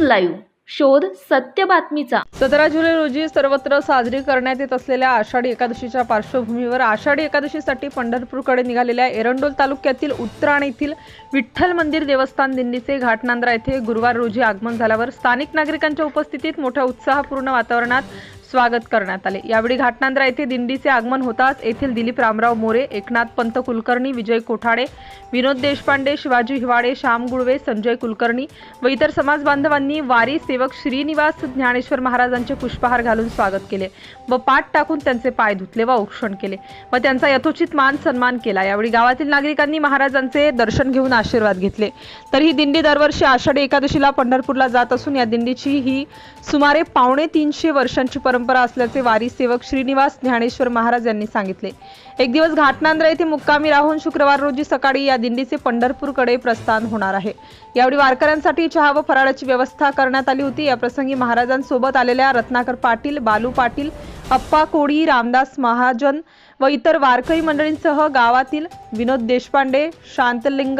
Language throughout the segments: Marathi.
लाईव्ह शोध सत्य बातमीचा. सतरा जुलै रोजी सर्वत्र साजरी करण्यात येत असलेल्या आषाढी एकादशीच्या पार्श्वभूमीवर आषाढी एकादशीसाठी पंढरपूरकडे निघालेल्या एरंडोल तालुक्यातील उत्तराण येथील विठ्ठल मंदिर देवस्थान दिंडीचे घाटनांद्रा येथे गुरुवार रोजी आगमन झाल्यावर स्थानिक नागरिकांच्या उपस्थितीत मोठ्या उत्साहपूर्ण वातावरणात स्वागत करण्यात आले. यावेळी घाटनांद्रा येथे दिंडीचे आगमन होताच येथील दिलीप रामराव मोरे एकनाथ पंत कुलकर्णी विजय कोठाडे विनोद देशपांडे शिवाजी हिवाडे श्याम गुळवे संजय कुलकर्णी व इतर समाज बांधवांनी वारी सेवक श्रीनिवास ज्ञानेश्वर महाराजांचे पुष्पहार घालून स्वागत केले व पाठ टाकून त्यांचे पाय धुतले व औक्षण केले व त्यांचा यथोचित मान सन्मान केला. यावेळी गावातील नागरिकांनी महाराजांचे दर्शन घेऊन आशीर्वाद घेतले. तर ही दिंडी दरवर्षी आषाढी एकादशीला पंढरपूरला जात असून या दिंडीची ही सुमारे पावणे तीनशे वर्षांची परंपरा परंपरा असल्याचे वारी सेवक श्रीनिवास ज्ञानेश्वर महाराज यांनी सांगितले. एक दिवस घाटनांद्रा येथे मुक्कामी राहून शुक्रवार रोजी सकाळी या दिंडीचे पंढरपूरकडे प्रस्थान होणार आहे. यावेळी वारकऱ्यांसाठी चहा व फराळाची व्यवस्था करण्यात आली होती. या प्रसंगी महाराजांसोबत आलेल्या रत्नाकर पाटील बालू पाटील अप्पा कोडी रामदास महाजन व इतर वारकरी मंडळींसह गावातील विनोद देशपांडे शांतलिंग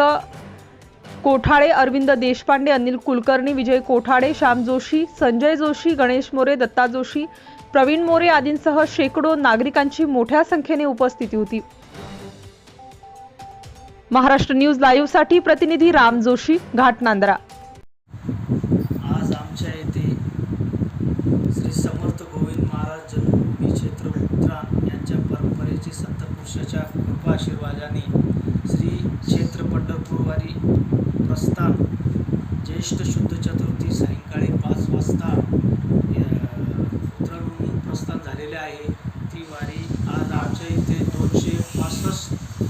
कोठाळे अरविंद देशपांडे अनिल कुलकर्णी विजय कोठाळे श्याम जोशी संजय जोशी गणेश मोरे दत्ता जोशी प्रवीण मोरे आदींसह शेकडो नागरिकांची मोठ्या संख्येने उपस्थिती होती. महाराष्ट्र न्यूज लाईव्हसाठी प्रतिनिधी राम जोशी घाटनांदरा आज आमच्या येथे श्री समर्थ गोविंद महाराज जन्मभूमी क्षेत्र उत्तराण यांच्या श्री संत पुरुषाच्या कृपा आशीर्वादाने श्री क्षेत्र पंढरपूरवारी प्रस्थान ज्येष्ठ शुद्ध चतुर्थी सायंकाळी पाच वाजता उतरणहून प्रस्थान झालेले आहे. ती वारी आज आमच्या इथे दोनशे पासष्ट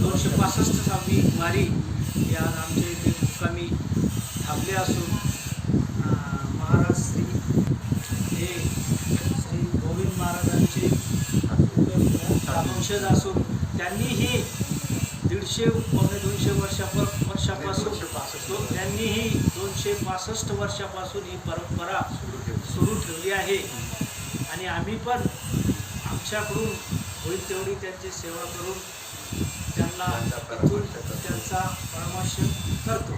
दोनशे पासष्टसावी वारी ही आज आमच्या इथे मुक्कामी थांबले असून अं, महाराज श्री हे श्री गोविंद महाराजांचे वंशज असून त्यांनीही दीडशे पावणे दोनशे वर्षापर वर्षापासून दो- त्यांनीही दोनशे पासष्ट वर्षापासून ही परंपरा सुरू ठेवली. आहे. आणि आम्ही पण आमच्याकडून होईल तेवढी त्यांची सेवा करून त्यांना त्यांचा परामर्श करतो.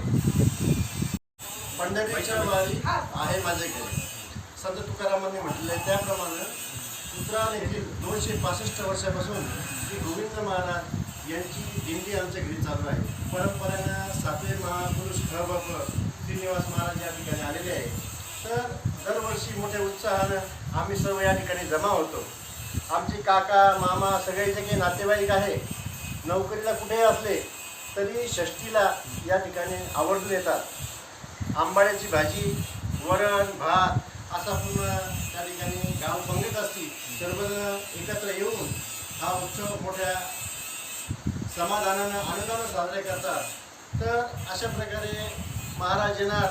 पंढरीच्या वारी आहे माझ्याकडे. संत तुकारामांनी आहे त्याप्रमाणे उत्तरायण येथील दोनशे पासष्ट वर्षापासून श्री गोविंद महाराज यांची दिंडी आमच्या घरी चालू आहे. परंपरेनं सातवे महापुरुष खळबाप श्रीनिवास महाराज या ठिकाणी आलेले आहे. तर दरवर्षी मोठ्या उत्साहानं आम्ही सर्व या ठिकाणी जमा होतो. आमचे काका मामा सगळे जे काही नातेवाईक आहे नोकरीला कुठेही असले तरी षष्टीला या ठिकाणी आवडून येतात. आंबाड्याची भाजी वरण भात असा पूर्ण त्या ठिकाणी गाव पंगत सर्वजण एकत्र येऊन हा उत्सव मोठ्या समाधानानं आनंदानं साजरे करतात. तर अशा प्रकारे महाराज येणार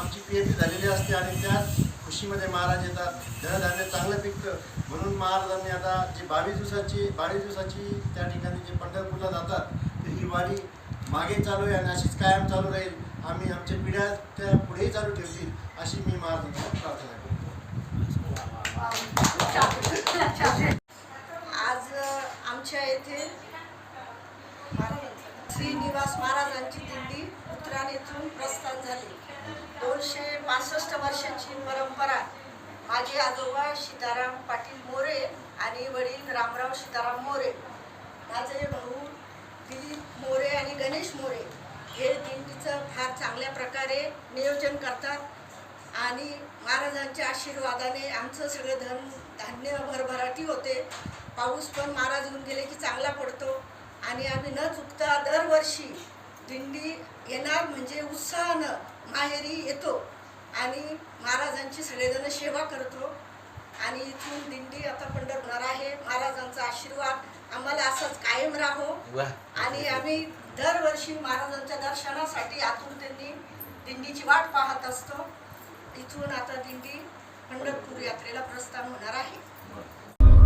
आमची पेरणी झालेली असते आणि त्याच खुशीमध्ये महाराज येतात. धनधान्य चांगलं पिकतं. म्हणून महाराजांनी आता जी बावीस दिवसाची बावीस दिवसाची त्या ठिकाणी जे पंढरपूरला जातात तर ही वारी मागे चालू आहे आणि अशीच कायम चालू राहील. आम्ही आमच्या पिढ्या त्या पुढेही चालू ठेवतील अशी मी महाराजांना प्रार्थना करतो आज अ, आमच्या येथे श्रीनिवास महाराजांची दिंडी उत्तराण येथून प्रस्थान झाली दोनशे पासष्ट वर्षाची परंपरा माझे आजोबा सीताराम पाटील मोरे आणि वडील रामराव सीताराम मोरे. माझे भाऊ दिलीप मोरे आणि गणेश मोरे हे दिंडीचं फार चांगल्या प्रकारे नियोजन करतात आणि महाराजांच्या आशीर्वादाने आमचं सगळं धन धान्य भरभराटी होते. पाऊस पण महाराज होऊन गेले की चांगला पडतो आणि आम्ही न चुकता दरवर्षी दिंडी येणार म्हणजे उत्साहानं माहेरी येतो. आणि महाराजांची सगळेजण सेवा करतो आणि इथून दिंडी आता पंढरपूर आहे. महाराजांचा आशीर्वाद आम्हाला असाच कायम राहो. आणि आम्ही दरवर्षी महाराजांच्या दर्शनासाठी आतून त्यांनी दिंडीची वाट पाहत असतो. इथून आता दिंडी पंढरपूर यात्रेला प्रस्थान होणार आहे.